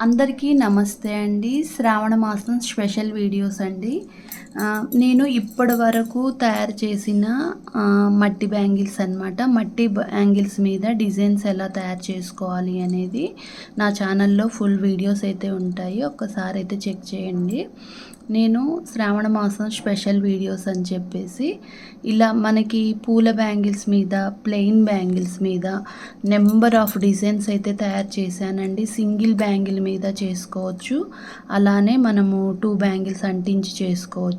అందరికీ నమస్తే అండి. శ్రావణ మాసం స్పెషల్ వీడియోస్ అండి. నేను ఇప్పటి వరకు తయారు చేసిన మట్టి బ్యాంగిల్స్ అన్నమాట. మట్టి బ్యాంగిల్స్ మీద డిజైన్స్ ఎలా తయారు చేసుకోవాలి అనేది నా ఛానల్లో ఫుల్ వీడియోస్ అయితే ఉంటాయి. ఒక్కసారి అయితే చెక్ చేయండి. నేను శ్రావణ మాసం స్పెషల్ వీడియోస్ అని చెప్పేసి ఇలా మనకి పూల బ్యాంగిల్స్ మీద ప్లెయిన్ బ్యాంగిల్స్ మీద నెంబర్ ఆఫ్ డిజైన్స్ అయితే తయారు చేశానండి. సింగిల్ బ్యాంగిల్ మీద చేసుకోవచ్చు. అలానే మనము టూ బ్యాంగిల్స్ అంటించి చేసుకోవచ్చు.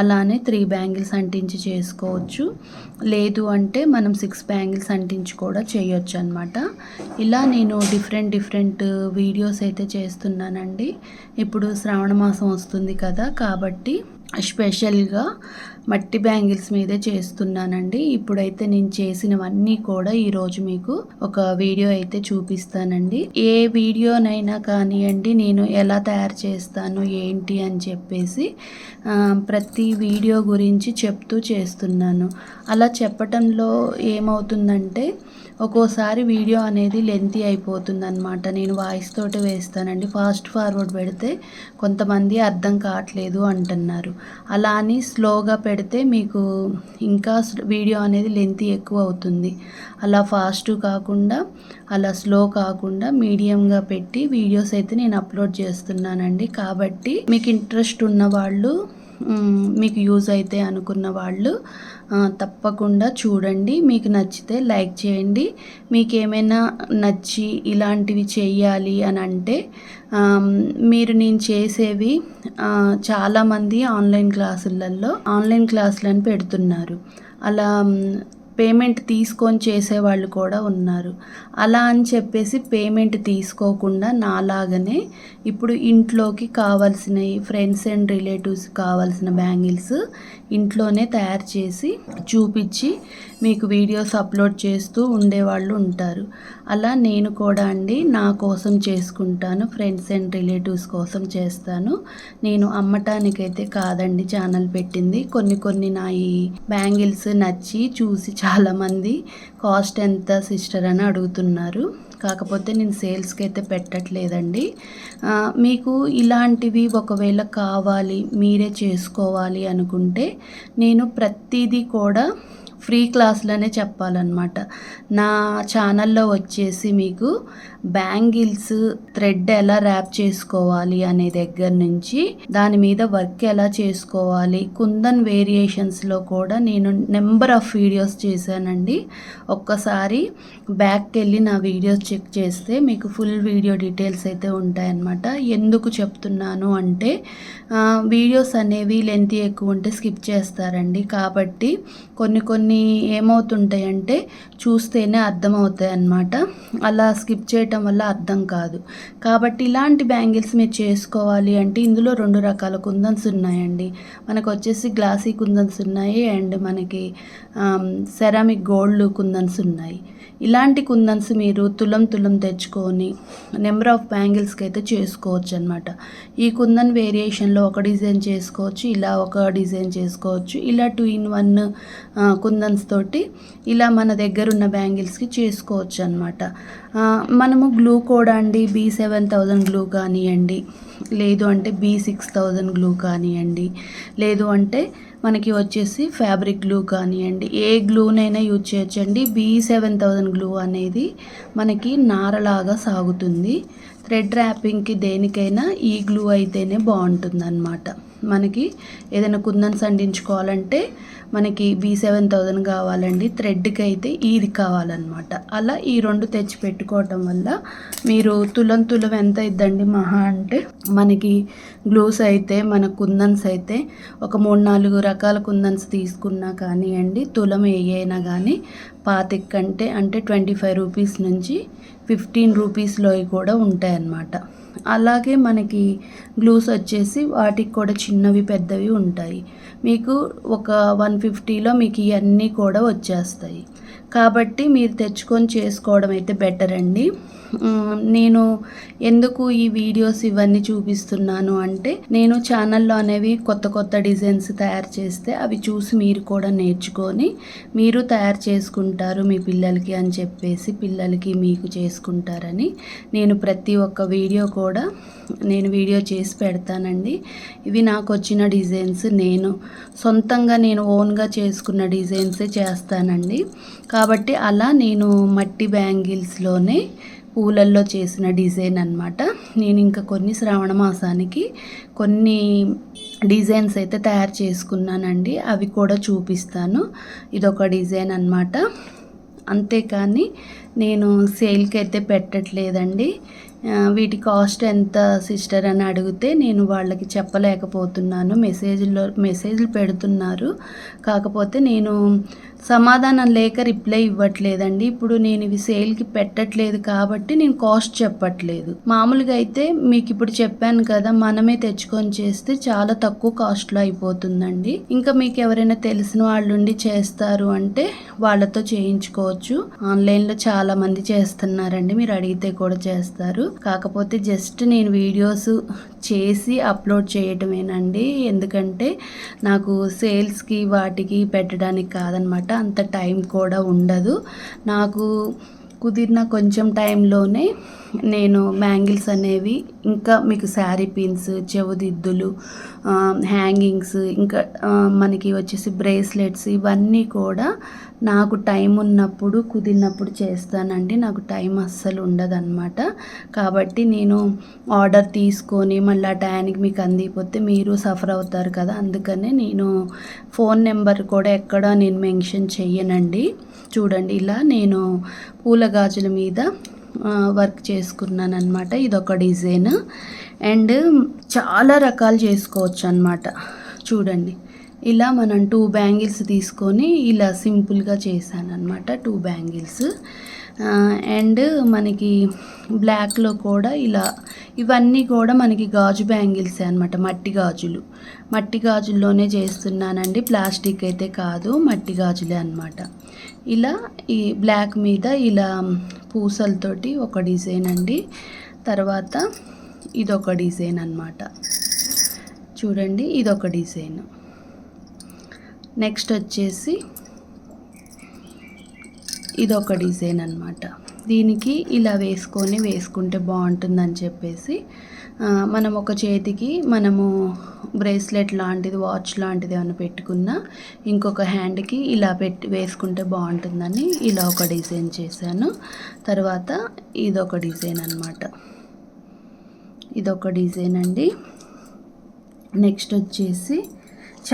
అలానే త్రీ బ్యాంగిల్స్ అంటించి చేసుకోవచ్చు. లేదు అంటే మనం సిక్స్ బ్యాంగిల్స్ అంటించి కూడా చేయొచ్చు అనమాట ఇలా నేను డిఫరెంట్ డిఫరెంట్ వీడియోస్ అయితే చేస్తున్నానండి. ఇప్పుడు శ్రావణ మాసం వస్తుంది కదా కాబట్టి స్పెషల్గా మట్టి బ్యాంగిల్స్ మీదే చేస్తున్నానండి. ఇప్పుడైతే నేను చేసినవన్నీ కూడా ఈరోజు మీకు ఒక వీడియో అయితే చూపిస్తానండి. ఏ వీడియోనైనా కానివ్వండి నేను ఎలా తయారు చేస్తాను ఏంటి అని చెప్పేసి ప్రతి వీడియో గురించి చెప్తూ చేస్తున్నాను. అలా చెప్పటంలో ఏమవుతుందంటే ఒక్కోసారి వీడియో అనేది లెంతీ అయిపోతుంది అనమాట నేను వాయిస్ తోటి వేస్తానండి. ఫాస్ట్ ఫార్వర్డ్ పెడితే కొంతమంది అర్థం కావట్లేదు అంటున్నారు. అలా అని స్లోగా పెడితే మీకు ఇంకా వీడియో అనేది లెంతీ ఎక్కువ అవుతుంది. అలా ఫాస్ట్ కాకుండా అలా స్లో కాకుండా మీడియంగా పెట్టి వీడియోస్ అయితే నేను అప్లోడ్ చేస్తున్నానండి. కాబట్టి మీకు ఇంట్రెస్ట్ ఉన్న వాళ్ళు మీకు యూజ్ అయితే అనుకున్న వాళ్ళు తప్పకుండా చూడండి. మీకు నచ్చితే లైక్ చేయండి. మీకు ఏమైనా నచ్చి ఇలాంటివి చేయాలి అని అంటే మీరు నేను చేసేవి చాలామంది ఆన్లైన్ క్లాసులలో ఆన్లైన్ క్లాసులను పెడుతున్నారు. అలా పేమెంట్ తీసుకొని చేసేవాళ్ళు కూడా ఉన్నారు. అలా అని చెప్పేసి పేమెంట్ తీసుకోకుండా నాలాగనే ఇప్పుడు ఇంట్లోకి కావాల్సినవి ఫ్రెండ్స్ అండ్ రిలేటివ్స్ కావాల్సిన బ్యాంగిల్స్ ఇంట్లోనే తయారు చేసి చూపించి మీకు వీడియోస్ అప్లోడ్ చేస్తూ ఉండేవాళ్ళు ఉంటారు. అలా నేను కూడా అండి నా కోసం చేసుకుంటాను ఫ్రెండ్స్ అండ్ రిలేటివ్స్ కోసం చేస్తాను. నేను అమ్మటానికైతే కాదండి ఛానల్ పెట్టింది. కొన్ని కొన్ని నా ఈ బ్యాంగిల్స్ నచ్చి చూసి చాలామంది కాస్ట్ ఎంత సిస్టర్ అని అడుగుతున్నారు. కాకపోతే నేను సేల్స్కి అయితే పెట్టట్లేదండి. మీకు ఇలాంటివి ఒకవేళ కావాలి మీరే చేసుకోవాలి అనుకుంటే నేను ప్రతిదీ కూడా ఫ్రీ క్లాసులనే చెప్పాలన్నమాట. నా ఛానల్లో వచ్చేసి మీకు బ్యాంగిల్స్ థ్రెడ్ ఎలా ర్యాప్ చేసుకోవాలి అనే దగ్గర నుంచి దాని మీద వర్క్ ఎలా చేసుకోవాలి కుందన్ వేరియేషన్స్లో కూడా నేను నెంబర్ ఆఫ్ వీడియోస్ చేశానండి. ఒక్కసారి బ్యాక్కి వెళ్ళి నా వీడియోస్ చెక్ చేస్తే మీకు ఫుల్ వీడియో డీటెయిల్స్ అయితే ఉంటాయన్నమాట. ఎందుకు చెప్తున్నాను అంటే వీడియోస్ అనేవి లెంత్ ఎక్కువ ఉంటే స్కిప్ చేస్తారండి. కాబట్టి కొన్ని కొన్ని ఏమవుతుంటాయంటే చూస్తేనే అర్థమవుతాయి అన్నమాట అలా స్కిప్ చేయటం వల్ల అర్థం కాదు. కాబట్టి ఇలాంటి బ్యాంగిల్స్ మీరు చేసుకోవాలి అంటే ఇందులో రెండు రకాల కుందన్స్ ఉన్నాయండి. మనకు వచ్చేసి గ్లాసీ కుందన్స్ ఉన్నాయి అండ్ మనకి సెరామిక్ గోల్డ్ కుందన్స్ ఉన్నాయి. ఇలాంటి కుందన్స్ మీరు తులం తులం తెచ్చుకొని నెంబర్ ఆఫ్ బ్యాంగిల్స్కి అయితే చేసుకోవచ్చు అనమాట ఈ కుందన్ వేరియేషన్లో ఒక డిజైన్ చేసుకోవచ్చు ఇలా ఒక డిజైన్ చేసుకోవచ్చు ఇలా టూ ఇన్ వన్ కుందన్స్ తోటి ఇలా మన దగ్గర ఉన్న బ్యాంగిల్స్కి చేసుకోవచ్చు అనమాట మనము గ్లూ కూడా అండి బీ సెవెన్ థౌజండ్ గ్లూ కానివ్వండి. లేదు అంటే బీ సిక్స్ థౌజండ్ గ్లూ కానివ్వండి లేదు అంటే మనకి వచ్చేసి ఫ్యాబ్రిక్ గ్లూ కానివ్వండి ఏ గ్లూనైనా యూజ్ చేయొచ్చండి. బీ సెవెన్ థౌజండ్ గ్లూ అనేది మనకి నారలాగా సాగుతుంది. థ్రెడ్ ర్యాపింగ్కి దేనికైనా ఈ గ్లూ అయితేనే బాగుంటుంది అనమాట మనకి ఏదైనా కుందన్స్ అంటించుకోవాలంటే మనకి బి సెవెన్ థౌజండ్ కావాలండి. థ్రెడ్కి అయితే ఇది కావాలన్నమాట. అలా ఈ రెండు తెచ్చి పెట్టుకోవటం వల్ల మీరు తులం తులం ఎంత ఇద్దండి మహా అంటే మనకి గ్లూస్ అయితే మన కుందన్స్ అయితే ఒక మూడు నాలుగు రకాల కుందన్స్ తీసుకున్నా కానివ్వండి తులం ఏయైనా కానీ పాతిక్ కంటే అంటే ట్వంటీ ఫైవ్ రూపీస్ నుంచి ఫిఫ్టీన్ రూపీస్లో కూడా ఉంటాయన్నమాట. అలాగే మనకి గ్లూస్ వచ్చేసి వాటికి కూడా చిన్నవి పెద్దవి ఉంటాయి. మీకు ఒక వన్ ఫిఫ్టీలో మీకు ఇవన్నీ కూడా వచ్చేస్తాయి. కాబట్టి మీరు తెచ్చుకొని చేసుకోవడం అయితే బెటర్ అండి. నేను ఎందుకు ఈ వీడియోస్ ఇవన్నీ చూపిస్తున్నాను అంటే నేను ఛానల్లో అనేవి కొత్త కొత్త డిజైన్స్ తయారు చేస్తే అవి చూసి మీరు కూడా నేర్చుకొని మీరు తయారు చేసుకుంటారు మీ పిల్లలకి అని చెప్పేసి పిల్లలకి మీకు చేసుకుంటారని నేను ప్రతి ఒక్క వీడియో కూడా నేను వీడియో చేసి పెడతానండి. ఇవి నాకు వచ్చిన డిజైన్స్ నేను సొంతంగా నేను ఓన్గా చేసుకున్న డిజైన్సే చేస్తానండి. కాబట్టి కాబట్టి అలా నేను మట్టి బ్యాంగిల్స్లోనే పూలల్లో చేసిన డిజైన్ అన్నమాట. నేను ఇంకా కొన్ని శ్రావణ మాసానికి కొన్ని డిజైన్స్ అయితే తయారు చేసుకున్నానండి. అవి కూడా చూపిస్తాను. ఇదొక డిజైన్ అన్నమాట. అంతేకాని నేను సేల్కి అయితే పెట్టట్లేదండి. వీటి కాస్ట్ ఎంత సిస్టర్ అని అడిగితే నేను వాళ్ళకి చెప్పలేకపోతున్నాను. మెసేజ్లో మెసేజ్లు పెడుతున్నారు. కాకపోతే నేను సమాధానం లేక రిప్లై ఇవ్వట్లేదండి. ఇప్పుడు నేను ఇవి సేల్కి పెట్టట్లేదు కాబట్టి నేను కాస్ట్ చెప్పట్లేదు. మామూలుగా అయితే మీకు ఇప్పుడు చెప్పాను కదా మనమే తెచ్చుకొని చేస్తే చాలా తక్కువ కాస్ట్లో అయిపోతుందండి. ఇంకా మీకు ఎవరైనా తెలిసిన వాళ్ళు ఉండి చేస్తారు అంటే వాళ్ళతో చేయించుకోవచ్చు. ఆన్లైన్లో చాలా మంది చేస్తున్నారండి మీరు అడిగితే కూడా చేస్తారు. కాకపోతే జస్ట్ నేను వీడియోస్ చేసి అప్లోడ్ చేయటమేనండి ఎందుకంటే నాకు సేల్స్కి వాటికి పెట్టడానికి కాదనమాట. అంత టైం కూడా ఉండదు. నాకు కుదిరిన కొంచెం టైంలోనే నేను మ్యాంగిల్స్ అనేవి ఇంకా మీకు శారీ పిన్స్ చెవుదిద్దులు హ్యాంగింగ్స్ ఇంకా మనకి వచ్చేసి బ్రేస్లెట్స్ ఇవన్నీ కూడా నాకు టైం ఉన్నప్పుడు కుదిరినప్పుడు చేస్తానండి. నాకు టైం అస్సలు ఉండదన్నమాట. కాబట్టి నేను ఆర్డర్ తీసుకొని మళ్ళీ ఆ టయానికి మీకు అందిపోతే మీరు సఫర్ అవుతారు కదా. అందుకనే నేను ఫోన్ నెంబర్ కూడా ఎక్కడ నేను మెన్షన్ చెయ్యనండి. చూడండి ఇలా నేను పూల గాజుల మీద వర్క్ చేసుకున్నాను అనమాట ఇదొక డిజైన్ అండ్ చాలా రకాలు చేసుకోవచ్చు అనమాట చూడండి. ఇలా మనం టూ బ్యాంగిల్స్ తీసుకొని ఇలా సింపుల్గా చేశాను అనమాట టూ బ్యాంగిల్స్. అండ్ మనకి బ్లాక్లో కూడా ఇలా ఇవన్నీ కూడా మనకి గాజు బ్యాంగిల్స్ అనమాట మట్టి గాజులు. మట్టి గాజుల్లోనే చేస్తున్నానండి. ప్లాస్టిక్ అయితే కాదు మట్టి గాజులే అనమాట ఇలా ఈ బ్లాక్ మీద ఇలా పూసలతోటి ఒక డిజైన్ అండి. తర్వాత ఇదొక డిజైన్ అన్నమాట. చూడండి ఇదొక డిజైన్. నెక్స్ట్ వచ్చేసి ఇదొక డిజైన్ అన్నమాట. దీనికి ఇలా వేసుకొని వేసుకుంటే బాగుంటుందని చెప్పేసి మనం ఒక చేతికి మనము బ్రేస్లెట్ లాంటిది వాచ్ లాంటిది ఏమైనా పెట్టుకున్నా ఇంకొక హ్యాండ్కి ఇలా పెట్టి వేసుకుంటే బాగుంటుందని ఇలా ఒక డిజైన్ చేశాను. తర్వాత ఇదొక డిజైన్ అన్నమాట. ఇదొక డిజైన్ అండి. నెక్స్ట్ వచ్చేసి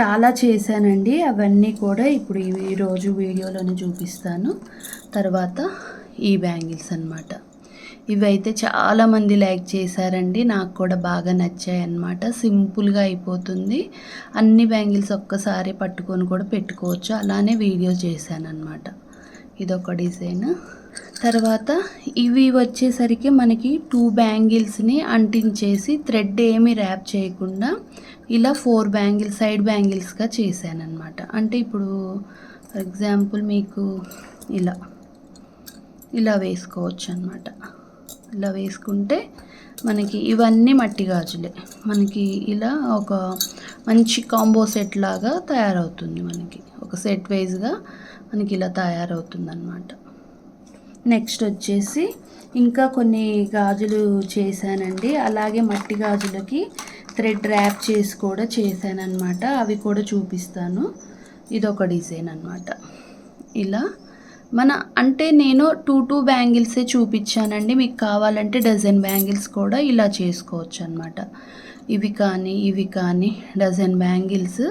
చాలా చేశానండి. అవన్నీ కూడా ఇప్పుడు ఈ- వీడియోలోనే చూపిస్తాను. తర్వాత ఈ బ్యాంగిల్స్ అన్నమాట. ఇవైతే చాలామంది లైక్ చేశారండి. నాకు కూడా బాగా నచ్చాయి అన్నమాట. సింపుల్గా అయిపోతుంది. అన్ని బ్యాంగిల్స్ ఒక్కసారి పట్టుకొని కూడా పెట్టుకోవచ్చు. అలానే వీడియో చేశాను అనమాట ఇదొక డిజైన్. తర్వాత ఇవి వచ్చేసరికి మనకి టూ బ్యాంగిల్స్ని అంటించేసి థ్రెడ్ ఏమి ర్యాప్ చేయకుండా ఇలా ఫోర్ బ్యాంగిల్స్ సైడ్ బ్యాంగిల్స్గా చేశాను అనమాట అంటే ఇప్పుడు ఫర్ ఎగ్జాంపుల్ మీకు ఇలా ఇలా వేసుకోవచ్చు అనమాట ఇలా వేసుకుంటే మనకి ఇవన్నీ మట్టి గాజులే. మనకి ఇలా ఒక మంచి కాంబో సెట్ లాగా తయారవుతుంది మనకి. ఒక సెట్ వైజ్గా మనకి ఇలా తయారవుతుంది అనమాట నెక్స్ట్ వచ్చేసి ఇంకా కొన్ని గాజులు చేశానండి. అలాగే మట్టి గాజులకి థ్రెడ్ ర్యాప్ చేసి కూడా చేశాను అవి కూడా చూపిస్తాను. ఇదొక డిజైన్ అనమాట ఇలా మన అంటే నేను టూ టూ బ్యాంగిల్సే చూపించానండి. మీకు కావాలంటే డజన్ బ్యాంగిల్స్ కూడా ఇలా చేసుకోవచ్చు అనమాట ఇవి కానీ ఇవి కానీ డజన్ బ్యాంగిల్స్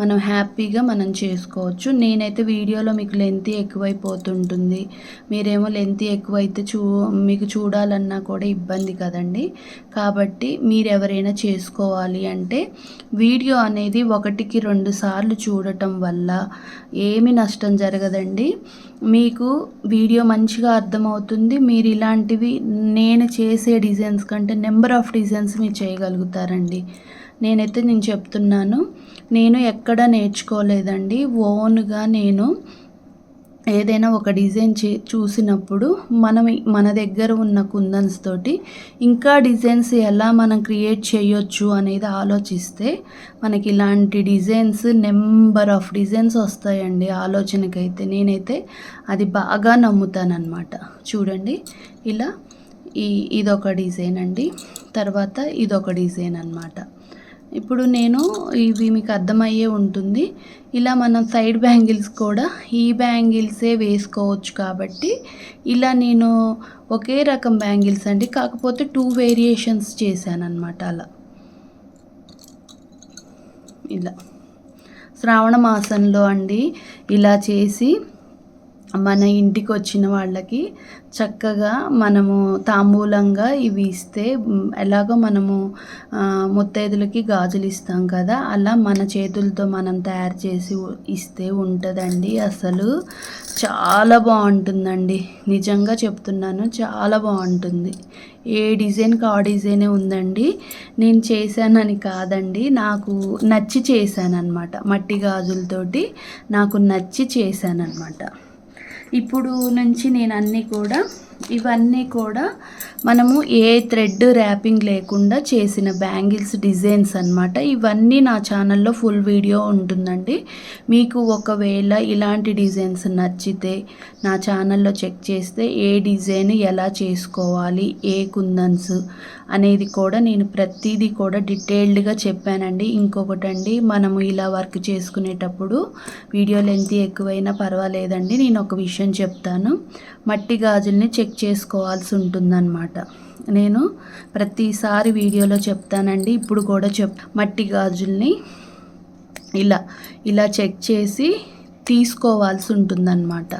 మనం హ్యాపీగా మనం చేసుకోవచ్చు. నేనైతే వీడియోలో మీకు లెంత్ ఎక్కువైపోతుంటుంది. మీరేమో లెంత్ ఎక్కువైతే చూ మీకు చూడాలన్నా కూడా ఇబ్బంది కదండి. కాబట్టి మీరు ఎవరైనా చేసుకోవాలి అంటే వీడియో అనేది ఒకటికి రెండు సార్లు చూడటం వల్ల ఏమి నష్టం జరగదండి. మీకు వీడియో మంచిగా అర్థమవుతుంది. మీరు ఇలాంటివి నేను చేసే డిజైన్స్ కంటే నెంబర్ ఆఫ్ డిజైన్స్ మీరు చేయగలుగుతారండి. నేనైతే నేను చెప్తున్నాను. నేను ఎక్కడ నేర్చుకోలేదండి. ఓన్గా నేను ఏదైనా ఒక డిజైన్ చే చూసినప్పుడు మనం మన దగ్గర ఉన్న కుందన్స్ తోటి ఇంకా డిజైన్స్ ఎలా మనం క్రియేట్ చేయొచ్చు అనేది ఆలోచిస్తే మనకి ఇలాంటి డిజైన్స్ నెంబర్ ఆఫ్ డిజైన్స్ వస్తాయండి ఆలోచనకైతే. నేనైతే అది బాగా నమ్ముతానమాట చూడండి ఇలా ఈ ఇదొక డిజైన్ అండి. తర్వాత ఇదొక డిజైన్ అనమాట ఇప్పుడు నేను ఇవి మీకు అర్థమయ్యే ఉంటుంది. ఇలా మనం సైడ్ బ్యాంగిల్స్ కూడా ఈ బ్యాంగిల్సే వేసుకోవచ్చు కాబట్టి ఇలా నేను ఒకే రకం బ్యాంగిల్స్ అండి. కాకపోతే టూ వేరియేషన్స్ చేశాను అనమాట అలా. ఇలా. శ్రావణ మాసంలో అండి ఇలా చేసి మన ఇంటికి వచ్చిన వాళ్ళకి చక్కగా మనము తాంబూలంగా ఇవి ఇస్తే ఎలాగో మనము ముత్తైదులకి గాజులు ఇస్తాం కదా అలా మన చేతులతో మనం తయారు చేసి ఇస్తే ఉంటుందండి అసలు. చాలా బాగుంటుందండి. నిజంగా చెప్తున్నాను చాలా బాగుంటుంది. ఏ డిజైన్కి ఆ డిజైనే ఉందండి. నేను చేశానని కాదండి నాకు నచ్చి చేశాను అనమాట మట్టి గాజులతోటి నాకు నచ్చి చేశాను అనమాట ఇప్పుడు నుంచి నేను అన్నీ కూడా ఇవన్నీ కూడా మనము ఏ థ్రెడ్ ర్యాపింగ్ లేకుండా చేసిన బ్యాంగిల్స్ డిజైన్స్ అనమాట ఇవన్నీ నా ఛానల్లో ఫుల్ వీడియో ఉంటుందండి. మీకు ఒకవేళ ఇలాంటి డిజైన్స్ నచ్చితే నా ఛానల్లో చెక్ చేస్తే ఏ డిజైన్ ఎలా చేసుకోవాలి ఏ కుందన్స్ అనేది కూడా నేను ప్రతిదీ కూడా డీటెయిల్డ్గా చెప్పానండి. ఇంకొకటండి మనము ఇలా వర్క్ చేసుకునేటప్పుడు వీడియో లెంత్ ఎక్కువైనా పర్వాలేదండి. నేను ఒక విషయం చెప్తాను. మట్టి గాజుల్ని చెక్ చెక్ చేసుకోవాల్సి ఉంటుందన్నమాట. నేను ప్రతిసారి వీడియోలో చెప్తానండి. ఇప్పుడు కూడా చెప్ మట్టి గాజుల్ని ఇలా ఇలా చెక్ చేసి తీసుకోవాల్సి ఉంటుందన్నమాట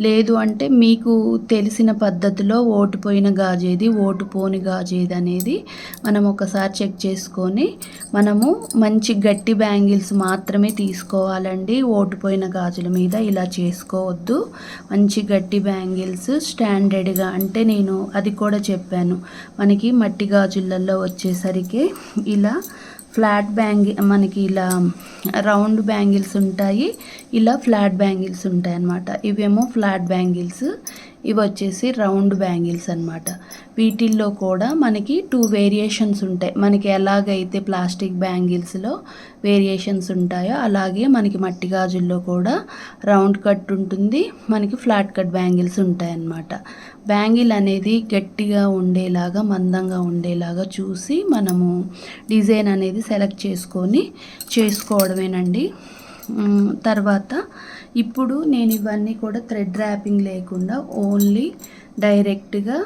లేదు అంటే మీకు తెలిసిన పద్ధతిలో ఓటుపోయిన గాజేది ఓటు పోని గాజేది అనేది మనం ఒకసారి చెక్ చేసుకొని మనము మంచి గట్టి బ్యాంగిల్స్ మాత్రమే తీసుకోవాలండి. ఓటుపోయిన గాజుల మీద ఇలా చేసుకోవద్దు. మంచి గట్టి బ్యాంగిల్స్ స్టాండర్డ్గా అంటే నేను అది కూడా చెప్పాను. మనకి మట్టి గాజులలో వచ్చేసరికి ఇలా ఫ్లాట్ బ్యాంగిల్ మనకి ఇలా రౌండ్ బ్యాంగిల్స్ ఉంటాయి. ఇలా ఫ్లాట్ బ్యాంగిల్స్ ఉంటాయి అన్నమాట ఇవేమో ఫ్లాట్ బ్యాంగిల్స్. ఇవి వచ్చేసి రౌండ్ బ్యాంగిల్స్ అనమాట వీటిల్లో కూడా మనకి టూ వేరియేషన్స్ ఉంటాయి. మనకి ఎలాగైతే ప్లాస్టిక్ బ్యాంగిల్స్లో వేరియేషన్స్ ఉంటాయో అలాగే మనకి మట్టి గాజుల్లో కూడా రౌండ్ కట్ ఉంటుంది. మనకి ఫ్లాట్ కట్ బ్యాంగిల్స్ ఉంటాయి అన్నమాట బ్యాంగిల్ అనేది గట్టిగా ఉండేలాగా మందంగా ఉండేలాగా చూసి మనము డిజైన్ అనేది సెలెక్ట్ చేసుకొని చేసుకోవడమేనండి. తర్వాత ఇప్పుడు నేను ఇవన్నీ కూడా థ్రెడ్ ర్యాపింగ్ లేకుండా ఓన్లీ డైరెక్ట్గా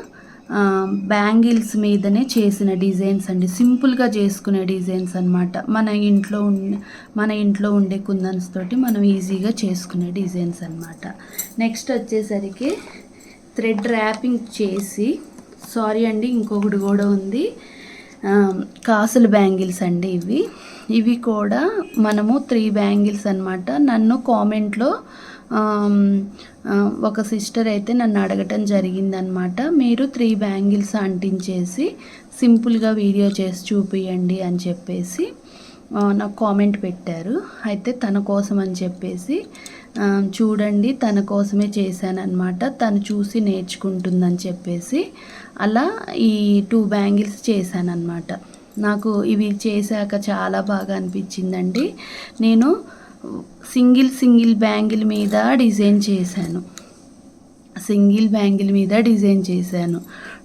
బ్యాంగిల్స్ మీదనే చేసిన డిజైన్స్ అండి. సింపుల్గా చేసుకునే డిజైన్స్ అనమాట మన ఇంట్లో ఉండే మన ఇంట్లో ఉండే కుందన్స్ తోటి మనం ఈజీగా చేసుకునే డిజైన్స్ అనమాట నెక్స్ట్ వచ్చేసరికి థ్రెడ్ ర్యాపింగ్ చేసి సారీ అండి ఇంకొకటి కూడా ఉంది. కాసుల బ్యాంగిల్స్ అండి ఇవి. ఇవి కూడా మనము త్రీ బ్యాంగిల్స్ అనమాట నన్ను కామెంట్లో ఒక సిస్టర్ అయితే నన్ను అడగటం జరిగిందనమాట మీరు త్రీ బ్యాంగిల్స్ అంటించేసి సింపుల్గా వీడియో చేసి చూపియండి అని చెప్పేసి నాకు కామెంట్ పెట్టారు. అయితే తన కోసం అని చెప్పేసి చూడండి తన కోసమే చేశానమాట తను చూసి నేర్చుకుంటుందని చెప్పేసి అలా ఈ టూ బ్యాంగిల్స్ చేశానన్నమాట. నాకు ఇవి చేశాక చాలా బాగా అనిపించిందండి. నేను సింగిల్ సింగిల్ బ్యాంగిల్ మీద డిజైన్ చేశాను. సింగిల్ బ్యాంగిల్ మీద డిజైన్ చేశాను.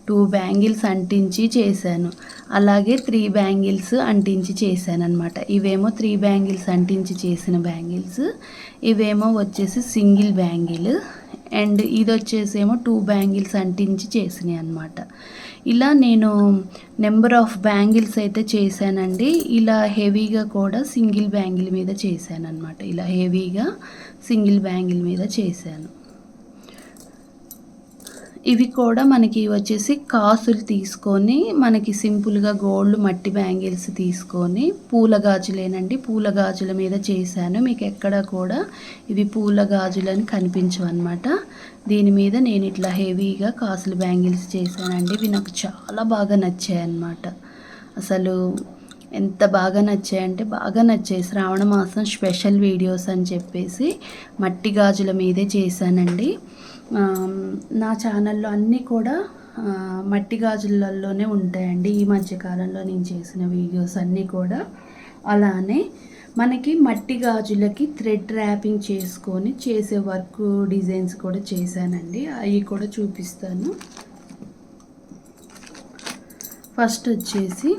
టూ బ్యాంగిల్స్ అంటించి చేశాను. అలాగే త్రీ బ్యాంగిల్స్ అంటించి చేశాను అనమాట ఇవేమో త్రీ బ్యాంగిల్స్ అంటించి చేసిన బ్యాంగిల్స్ ఇవేమో వచ్చేసి సింగిల్ బ్యాంగిల్ అండ్ ఇది వచ్చేసేమో టూ బ్యాంగిల్స్ అంటించి చేసినాయి అనమాట ఇలా నేను నెంబర్ ఆఫ్ బ్యాంగిల్స్ అయితే చేశానండి. ఇలా హెవీగా కూడా సింగిల్ బ్యాంగిల్ మీద చేశాను అనమాట ఇలా హెవీగా సింగిల్ బ్యాంగిల్ మీద చేశాను. ఇవి కూడా మనకి వచ్చేసి కాసులు తీసుకొని మనకి సింపుల్గా గోల్డ్ మట్టి బ్యాంగిల్స్ తీసుకొని పూల గాజులేనండి. పూల గాజుల మీద చేశాను. మీకు ఎక్కడ కూడా ఇవి పూల గాజులని కనిపించవు అనమాట దీని మీద నేను ఇట్లా హెవీగా కాసులు బ్యాంగిల్స్ చేశానండి. ఇవి నాకు చాలా బాగా నచ్చాయి అన్నమాట. అసలు ఎంత బాగా నచ్చాయంటే బాగా నచ్చాయి. శ్రావణ మాసం స్పెషల్ వీడియోస్ అని చెప్పేసి మట్టి గాజుల మీదే చేశానండి. నా ఛానల్లో అన్నీ కూడా మట్టి గాజులలోనే ఉంటాయండి. ఈ మధ్యకాలంలో నేను చేసిన వీడియోస్ అన్నీ కూడా అలానే మనకి మట్టి గాజులకి థ్రెడ్ ర్యాపింగ్ చేసుకొని చేసే వర్క్ డిజైన్స్ కూడా చేశానండి. అవి కూడా చూపిస్తాను. ఫస్ట్ వచ్చేసి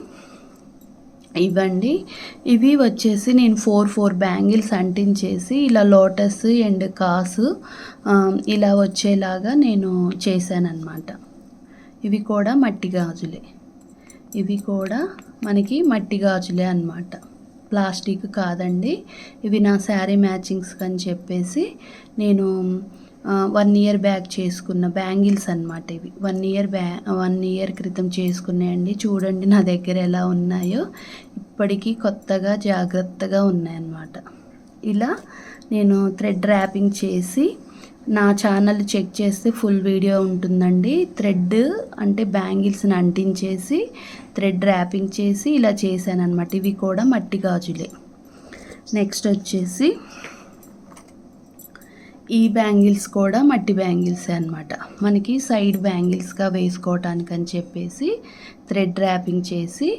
ఇవ్వండి. ఇవి వచ్చేసి నేను ఫోర్ ఫోర్ బ్యాంగిల్స్ అంటించేసి ఇలా లోటస్ అండ్ కాసు ఇలా వచ్చేలాగా నేను చేశానన్నమాట. ఇవి కూడా మట్టి గాజులే. ఇవి కూడా మనకి మట్టి గాజులే అన్నమాట. ప్లాస్టిక్ కాదండి. ఇవి నా శారీ మ్యాచింగ్స్ అని చెప్పేసి నేను వన్ ఇయర్ బ్యాక్ చేసుకున్న బ్యాంగిల్స్ అన్నమాట ఇవి. వన్ ఇయర్ బ్యా వన్ ఇయర్ క్రితం చేసుకున్నాయండి. చూడండి నా దగ్గర ఎలా ఉన్నాయో. ఇప్పటికీ కొత్తగా జాగ్రత్తగా ఉన్నాయన్నమాట. ఇలా నేను థ్రెడ్ ర్యాపింగ్ చేసి నా ఛానల్ చెక్ చేస్తే ఫుల్ వీడియో ఉంటుందండి. థ్రెడ్ అంటే బ్యాంగిల్స్ని అంటించేసి థ్రెడ్ ర్యాపింగ్ చేసి ఇలా చేశాను అనమాట ఇవి కూడా మట్టి గాజులే. నెక్స్ట్ వచ్చేసి ఈ బ్యాంగిల్స్ కూడా మట్టి బ్యాంగిల్స్ అనమాట మనకి సైడ్ బ్యాంగిల్స్గా వేసుకోవటానికి అని చెప్పేసి థ్రెడ్ ర్యాపింగ్ చేసి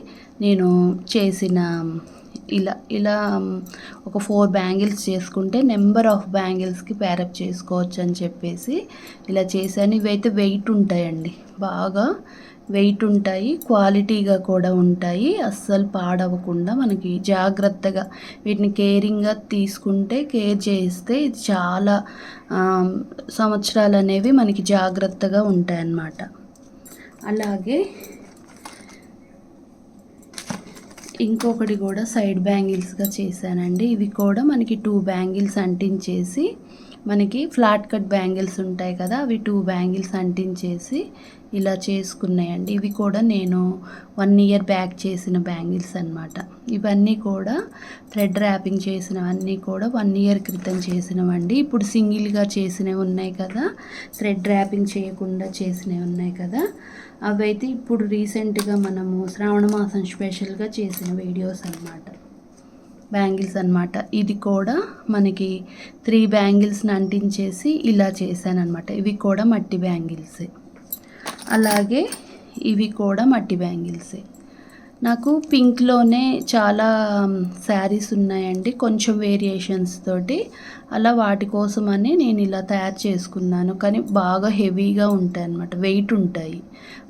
నేను చేసిన ఇలా ఇలా ఒక ఫోర్ బ్యాంగిల్స్ చేసుకుంటే నెంబర్ ఆఫ్ బ్యాంగిల్స్కి ప్యారప్ చేసుకోవచ్చు అని చెప్పేసి ఇలా చేశాను. ఇవైతే వెయిట్ ఉంటాయండి. బాగా వెయిట్ ఉంటాయి క్వాలిటీగా కూడా ఉంటాయి. అస్సలు పాడవకుండా మనకి జాగ్రత్తగా వీటిని కేరింగ్గా తీసుకుంటే కేర్ చేస్తే ఇది చాలా సంవత్సరాలు అనేవి మనకి జాగ్రత్తగా ఉంటాయన్నమాట. అలాగే ఇంకొకటి కూడా సైడ్ బ్యాంగిల్స్గా చేశానండి. ఇవి కూడా మనకి టూ బ్యాంగిల్స్ అంటించేసి మనకి ఫ్లాట్ కట్ బ్యాంగిల్స్ ఉంటాయి కదా అవి టూ బ్యాంగిల్స్ అంటించేసి ఇలా చేసుకున్నాయండి. ఇవి కూడా నేను వన్ ఇయర్ బ్యాక్ చేసిన బ్యాంగిల్స్ అన్నమాట. ఇవన్నీ కూడా థ్రెడ్ ర్యాపింగ్ చేసినవన్నీ కూడా వన్ ఇయర్ క్రితం చేసినవండి. ఇప్పుడు సింగిల్గా చేసినవి ఉన్నాయి కదా. థ్రెడ్ ర్యాపింగ్ చేయకుండా చేసినవి ఉన్నాయి కదా. అవైతే ఇప్పుడు రీసెంట్గా మనము శ్రావణ మాసం స్పెషల్గా చేసిన వీడియోస్ అన్నమాట. బ్యాంగిల్స్ అన్నమాట. ఇది కూడా మనకి త్రీ బ్యాంగిల్స్ని అంటించేసి ఇలా చేశాను అనమాట ఇవి కూడా మట్టి బ్యాంగిల్సే. అలాగే ఇవి కూడా మట్టి బ్యాంగిల్సే. నాకు పింక్లోనే చాలా శారీస్ ఉన్నాయండి. కొంచెం వేరియేషన్స్ తోటి అలా వాటి కోసమని నేను ఇలా తయారు చేసుకున్నాను. కానీ బాగా హెవీగా ఉంటాయి అన్నమాట వెయిట్ ఉంటాయి.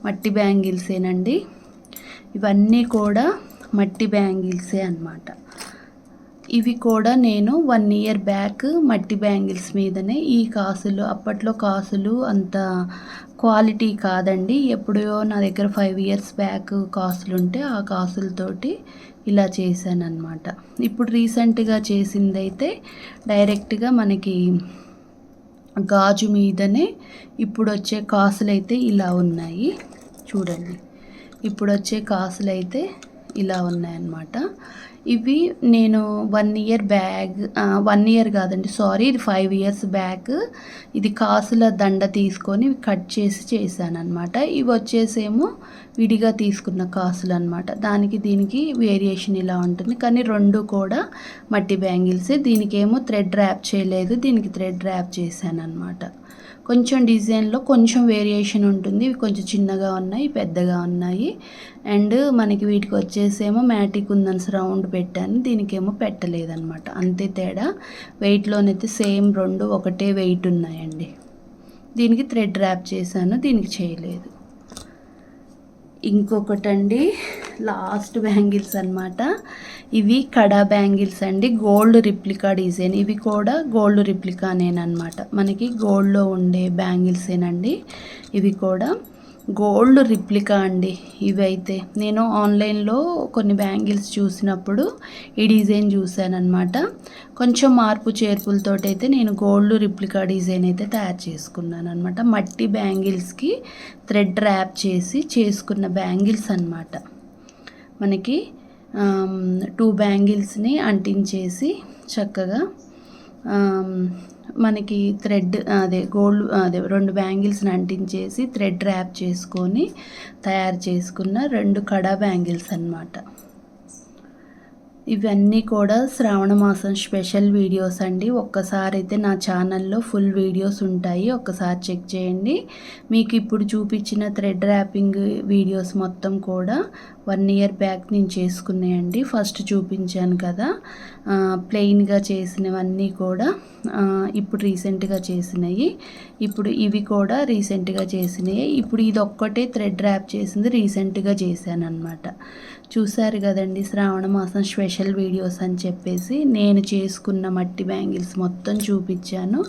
మట్టి బ్యాంగిల్సేనండి. ఇవన్నీ కూడా మట్టి బ్యాంగిల్సే అన్నమాట. ఇవి కూడా నేను వన్ ఇయర్ బ్యాక్ మట్టి బ్యాంగిల్స్ మీదనే ఈ కాసులు అప్పట్లో కాసులు అంత క్వాలిటీ కాదండి. ఎప్పుడో నా దగ్గర ఫైవ్ ఇయర్స్ బ్యాక్ కాసులు ఉంటే ఆ కాసులతోటి ఇలా చేశాను అనమాట ఇప్పుడు రీసెంట్గా చేసింది అయితే డైరెక్ట్గా మనకి గాజు మీదనే ఇప్పుడు వచ్చే కాసులు అయితే ఇలా ఉన్నాయి. చూడండి. ఇప్పుడు వచ్చే కాసులు అయితే ఇలా ఉన్నాయన్నమాట. ఇవి నేను one year back one year కాదండి సారీ ఇది ఫైవ్ ఇయర్స్ బ్యాగ్ ఇది కాసుల దండ తీసుకొని కట్ చేసి చేశాను అనమాట ఇవి వచ్చేసేమో విడిగా తీసుకున్న కాసులు అనమాట దానికి దీనికి వేరియేషన్ ఇలా ఉంటుంది. కానీ రెండు కూడా మట్టి బ్యాంగిల్సే. దీనికి ఏమో థ్రెడ్ ర్యాప్ చేయలేదు. దీనికి థ్రెడ్ ర్యాప్ చేశాను అనమాట కొంచెం డిజైన్లో కొంచెం వేరియేషన్ ఉంటుంది. ఇవి కొంచెం చిన్నగా ఉన్నాయి పెద్దగా ఉన్నాయి. అండ్ మనకి వీటికి వచ్చేసేమో మ్యాటిక్ ఉందని రౌండ్ పెట్టాను. దీనికేమో పెట్టలేదన్నమాట. అంతే తేడా. వెయిట్లోనైతే సేమ్ రెండు ఒకటే వెయిట్ ఉన్నాయండి. దీనికి థ్రెడ్ ర్యాప్ చేశాను దీనికి చేయలేదు. ఇంకొకటండి. లాస్ట్ బ్యాంగిల్స్ అనమాట ఇవి కడా బ్యాంగిల్స్ అండి. Gold replica design. ఇవి కూడా గోల్డ్ రిప్లికానేనమాట మనకి గోల్డ్లో ఉండే బ్యాంగిల్సేనండి. ఇవి కూడా గోల్డ్ రిప్లికా అండి ఇవైతే. నేను ఆన్లైన్లో కొన్ని బ్యాంగిల్స్ చూసినప్పుడు ఈ డిజైన్ చూశాను అనమాట కొంచెం మార్పు చేర్పులతోటి అయితే నేను గోల్డ్ రిప్లికా డిజైన్ అయితే తయారు చేసుకున్నాను అనమాట మట్టి బ్యాంగిల్స్కి థ్రెడ్ ర్యాప్ చేసి చేసుకున్న బ్యాంగిల్స్ అన్నమాట. మనకి టూ బ్యాంగిల్స్ని అంటించేసి చక్కగా మనకి థ్రెడ్ అదే గోల్డ్ అదే రెండు బ్యాంగిల్స్ని అంటించేసి థ్రెడ్ ర్యాప్ చేసుకొని తయారు చేసుకున్న రెండు కడా బ్యాంగిల్స్ అన్నమాట. ఇవన్నీ కూడా శ్రావణ మాసం స్పెషల్ వీడియోస్ అండి. ఒక్కసారి అయితే నా ఛానల్లో ఫుల్ వీడియోస్ ఉంటాయి. ఒక్కసారి చెక్ చేయండి. మీకు ఇప్పుడు చూపించిన థ్రెడ్ ర్యాపింగ్ వీడియోస్ మొత్తం కూడా వన్ ఇయర్ బ్యాక్ నేను చేసుకున్నాయండి. ఫస్ట్ చూపించాను కదా. ప్లెయిన్గా చేసినవన్నీ కూడా ఇప్పుడు రీసెంట్గా చేసినవి ఇప్పుడు ఇవి కూడా రీసెంట్గా చేసినవి ఇప్పుడు ఇది ఒక్కటే థ్రెడ్ ర్యాప్ చేసింది రీసెంట్గా చేశాను అనమాట చూశారు కదండి శ్రావణ మాసం స్పెషల్ వీడియోస్ అని చెప్పేసి నేను చేసుకున్న మట్టి బ్యాంగిల్స్ మొత్తం చూపించాను.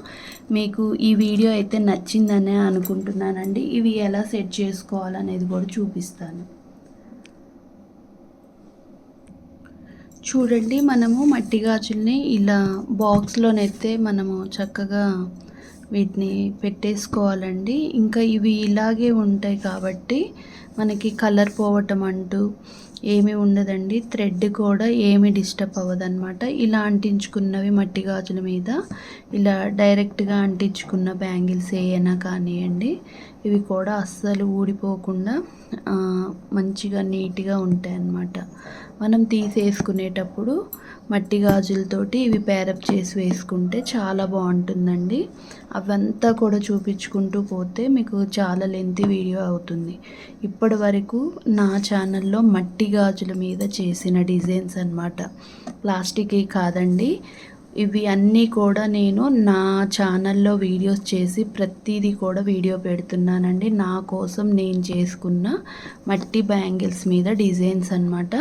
మీకు ఈ వీడియో అయితే నచ్చిందనే అనుకుంటున్నానండి. ఇవి ఎలా సెట్ చేసుకోవాలనేది కూడా చూపిస్తాను. చూడండి మనము మట్టి గాజుల్ని ఇలా బాక్స్లోనైతే మనము చక్కగా వీటిని పెట్టేసుకోవాలండి. ఇంకా ఇవి ఇలాగే ఉంటాయి కాబట్టి మనకి కలర్ పోవటం అంటూ ఏమీ ఉండదండి. థ్రెడ్ కూడా ఏమి డిస్టర్బ్ అవ్వదన్నమాట. ఇలా అంటించుకున్నవి మట్టి గాజుల మీద ఇలా డైరెక్ట్గా అంటించుకున్న బ్యాంగిల్స్ ఏమైనా కానివ్వండి ఇవి కూడా అస్సలు ఊడిపోకుండా మంచిగా నీట్గా ఉంటాయి అన్నమాట మనం తీసేసుకునేటప్పుడు మట్టి గాజులతోటి ఇవి పేరప్ చేసి వేసుకుంటే చాలా బాగుంటుందండి. అవంతా కూడా చూపించుకుంటూ పోతే మీకు చాలా లెంతి వీడియో అవుతుంది. ఇప్పటి వరకు నా ఛానల్లో మట్టి గాజుల మీద చేసిన డిజైన్స్ అనమాట ప్లాస్టిక్ కాదండి ఇవి అన్నీ కూడా నేను నా ఛానల్లో వీడియోస్ చేసి ప్రతిదీ కూడా వీడియో పెడుతున్నానండి. నా కోసం నేను చేసుకున్న మట్టి బ్యాంగిల్స్ మీద డిజైన్స్ అనమాట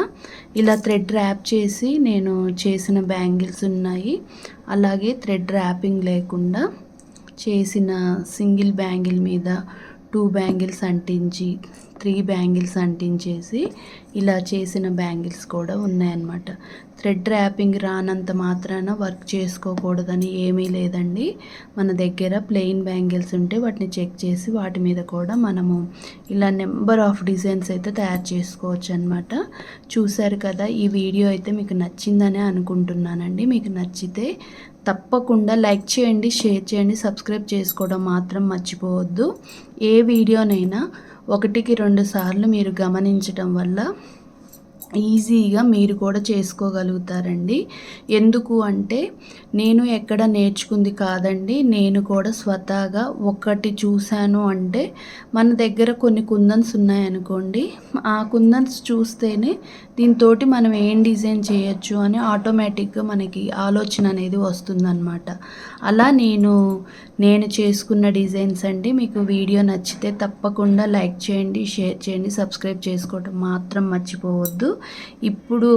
ఇలా థ్రెడ్ ర్యాప్ చేసి నేను చేసిన బ్యాంగిల్స్ ఉన్నాయి. అలాగే థ్రెడ్ ర్యాపింగ్ లేకుండా చేసిన సింగిల్ బ్యాంగిల్ మీద టూ బ్యాంగిల్స్ అంటించి త్రీ బ్యాంగిల్స్ అంటించేసి ఇలా చేసిన బ్యాంగిల్స్ కూడా ఉన్నాయన్నమాట. థ్రెడ్ ర్యాపింగ్ రానంత మాత్రాన వర్క్ చేసుకోకూడదని ఏమీ లేదండి. మన దగ్గర ప్లెయిన్ బ్యాంగిల్స్ ఉంటే వాటిని చెక్ చేసి వాటి మీద కూడా మనము ఇలా నెంబర్ ఆఫ్ డిజైన్స్ అయితే తయారు చేసుకోవచ్చు అనమాట చూశారు కదా ఈ వీడియో అయితే మీకు నచ్చిందనే అనుకుంటున్నానండి. మీకు నచ్చితే తప్పకుండా లైక్ చేయండి షేర్ చేయండి సబ్స్క్రైబ్ చేసుకోవడం మాత్రం మర్చిపోవద్దు. ఏ వీడియోనైనా ఒకటికి రెండు సార్లు మీరు గమనించటం వల్ల ఈజీగా మీరు కూడా చేసుకోగలుగుతారండి. ఎందుకు అంటే నేను ఎక్కడ నేర్చుకుంది కాదండి నేను కూడా స్వతహాగా ఒకటి చూశాను అంటే మన దగ్గర కొన్ని కుందన్స్ ఉన్నాయనుకోండి ఆ కుందన్స్ చూస్తేనే దీంతో మనం ఏం డిజైన్ చేయొచ్చు అని ఆటోమేటిక్గా మనకి ఆలోచన అనేది వస్తుందన్నమాట. అలా నేను నేను చేసుకున్న డిజైన్స్ అండి. మీకు వీడియో నచ్చితే తప్పకుండా లైక్ చేయండి షేర్ చేయండి సబ్స్క్రైబ్ చేసుకోవడం మాత్రం మర్చిపోవద్దు. ఇప్పుడు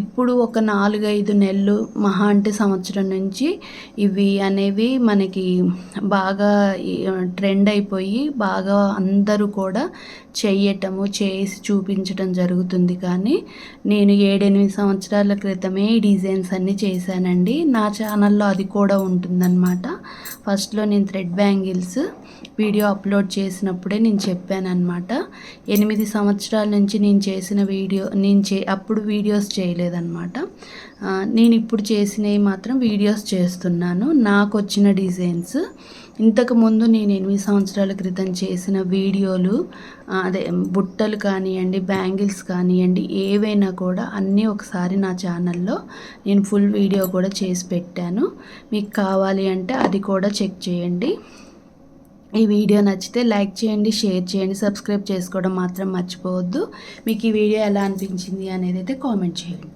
ఇప్పుడు ఒక నాలుగైదు నెలలు మహా అంటే సంవత్సరం నుంచి ఇవి అనేవి మనకి బాగా ట్రెండ్ అయిపోయి బాగా అందరూ కూడా చెయ్యటము చేసి చూపించడం జరుగుతుంది. కానీ నేను ఏడెనిమిది సంవత్సరాల క్రితమే ఈ డిజైన్స్ అన్నీ చేశానండి. నా ఛానల్లో అది కూడా ఉంటుందన్నమాట. ఫస్ట్లో నేను థ్రెడ్ బ్యాంగిల్స్ వీడియో అప్లోడ్ చేసినప్పుడే నేను చెప్పానమాట ఎనిమిది సంవత్సరాల నుంచి నేను చేసిన వీడియో నేను చే అప్పుడు వీడియోస్ చేయలేదన్నమాట. నేను ఇప్పుడు చేసినవి మాత్రం వీడియోస్ చేస్తున్నాను. నాకు వచ్చిన డిజైన్స్ ఇంతకుముందు నేను ఎనిమిది సంవత్సరాల క్రితం చేసిన వీడియోలు అదే బుట్టలు కానివ్వండి బ్యాంగిల్స్ కానివ్వండి ఏవైనా కూడా అన్నీ ఒకసారి నా ఛానల్లో నేను ఫుల్ వీడియో కూడా చేసి పెట్టాను. మీకు కావాలి అంటే అది కూడా చెక్ చేయండి. ఈ వీడియో నచ్చితే లైక్ చేయండి షేర్ చేయండి సబ్స్క్రైబ్ చేసుకోవడం మాత్రం మర్చిపోవద్దు. మీకు ఈ వీడియో ఎలా అనిపించింది అనేది అయితే కామెంట్ చేయండి.